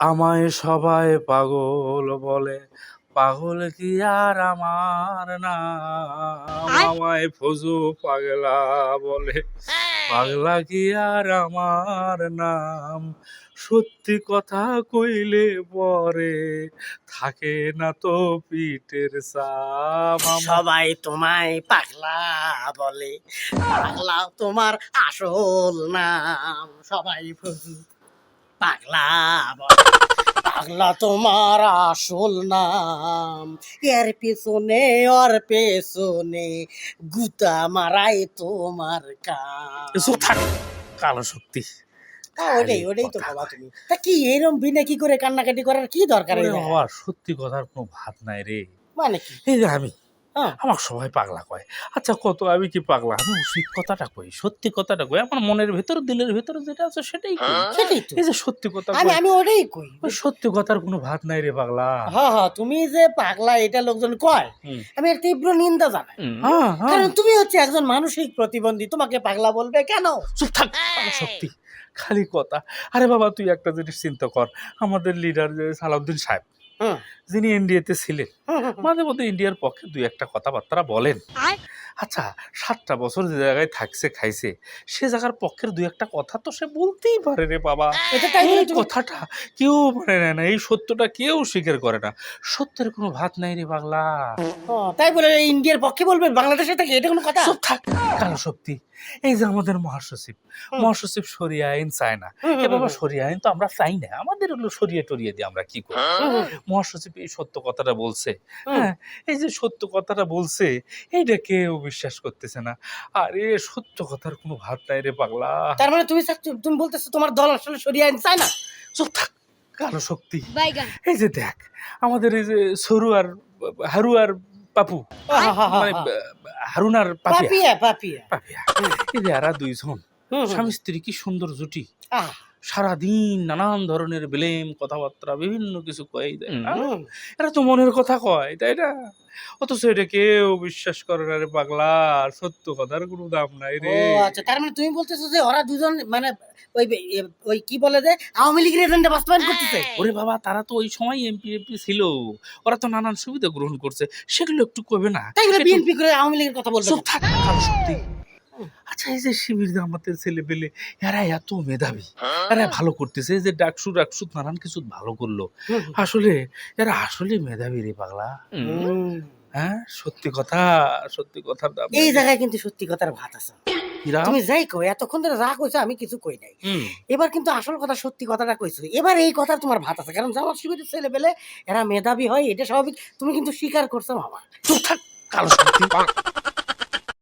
আমায় সবাই পাগল বলে। পাগল কি আর আমার নাম? আমায় ফজু পাগলা বলে। পাগলা কি আর আমার নাম? সত্যি কথা কইলে পরে থাকে না তো পিঠের সাম সবাই তোমায় পাগলা বলে। পাগলা তোমার আসল নাম। সবাই ফজু পাগলা পাগলা তোমার আসল নাম। এর পেছনে ওর পেছনে গুতা মারাই তোমার কাম। থাক কালো শক্তি। ওটাই ওটাই তো বাবা তুমি। তা কি এরম বিনা কি করে কান্নাকাটি করার কি দরকার সত্যি কথার কোনো ভাত নাই রে। মানে কি? এই যে আমি। আমার সবাই পাগলা কয়। আচ্ছা কত? আমি কি পাগলা? আমি উচিত কথাটা কই? সত্যি কথাটা কই? আমার মনের ভেতর দিলের ভেতর যেটা আছে সেটাই কই। সেটাই তো। এই যে সত্যি কথা আমি আমি ওটাই কই। সত্যি কথার কোনো ভাত নাই রে পাগলা। হ্যাঁ হ্যাঁ তুমি যে পাগলা এটা লোকজন কয় আমি এর তীব্র নিন্দা জানাই। হ্যাঁ হ্যাঁ। কারণ তুমি হচ্ছে একজন মানসিক প্রতিবন্ধী তোমাকে পাগলা বলবে কেন? চুপ থাক শক্তি খালি কথা। আরে বাবা তুই একটা জিনিস চিন্তা কর। আমাদের লিডার যে সালাউদ্দিন সাহেব যিনি ইন্ডিয়াতে ছিলেন। হুম, হুম। মাঝে মধ্যে ইন্ডিয়ার পক্ষে দুই একটা কথাবার্তা বলেন। আচ্ছা সাতটা বছর যে জায়গায় থাকছে খাইছে সে জায়গার পক্ষের দুই একটা কথা তো সে বলতেই পারে রে বাবা। এটা এই কথাটা কেউ মানে নেয় না এই সত্যটা কেউ স্বীকার করে না। সত্যের কোনো ভাত নাই রে বাংলা। তাই বলে ইন্ডিয়ার পক্ষে বলবেন বাংলাদেশে থেকে এটা কোনো কথা? থাক কালো শক্তি। এই যে আমাদের মহাসচিব মহাসচিব সরিয়া আইন চায় না। এ বাবা সরিয়া আইন তো আমরা চাই না আমাদের হলো সরিয়ে টরিয়ে দিয়ে আমরা কি করি মহাসচিব এই সত্য কথাটা বলছে। হ্যাঁ এই যে সত্য কথাটা বলছে এইটা কেউ বিশ্বাস করতেছে না। আরে সত্য কথার কোনো ভাত নাই রে পাগলা। তার মানে তুমি তুমি বলতেছো তোমার দল আসলে সরিয়ে আইন চায় না? চুপ থাক কালো শক্তি। এই যে দেখ আমাদের এই যে সরু আর হারু আর পাপু। মানে হারুন আর পাপিয়া। পাপিয়া পাপিয়া। পাপিয়া। এই যে এরা দুইজন। স্বামী স্ত্রী কি সুন্দর জুটি। সারাদিন নানান ধরনের ব্লেম কথাবার্তা বিভিন্ন কিছু কয়ে দেয়? এরা তো মনের কথা কয় তাই না? অথচ এটা কেউ বিশ্বাস করে না রে পাগলা সত্য কথার কোনো দাম নাই রে। আচ্ছা তার মানে তুমি বলতেছো যে ওরা দুজন মানে ওই ওই কি বলে যে আওয়ামী লীগের এজেন্ডা বাস্তবায়ন করতেছে। ওরে বাবা তারা তো ওই সময় এমপি এমপি ছিল। ওরা তো নানান সুবিধা গ্রহণ করছে। সেগুলো একটু কবে না। তাই বিএনপি করে আওয়ামী লীগের কথা বলবে। থাক শক্তি। আচ্ছা এই যে শিবির আমাদের ছেলে পেলে এরা এত মেধাবী। এরা ভালো করতেছে। যে ডাকসু ডাকসু নানান কিছু ভালো করল। আসলে এরা আসলে মেধাবী রে পাগলা। হ্যাঁ? সত্যি কথা সত্যি কথার দাম এই জায়গায় কিন্তু সত্যি কথার ভাত আছে? তুমি যাই কই এতক্ষণ ধরে যা কইছো আমি কিছু কই নাই। এবার কিন্তু আসল কথা সত্যি কথাটা কইছো। এবার এই কথা তোমার ভাত আছে। কারণ জামাত শিবিরের ছেলে পেলে এরা মেধাবী হয় এটা স্বাভাবিক। তুমি কিন্তু স্বীকার করছ মামা চুপ থাক কালো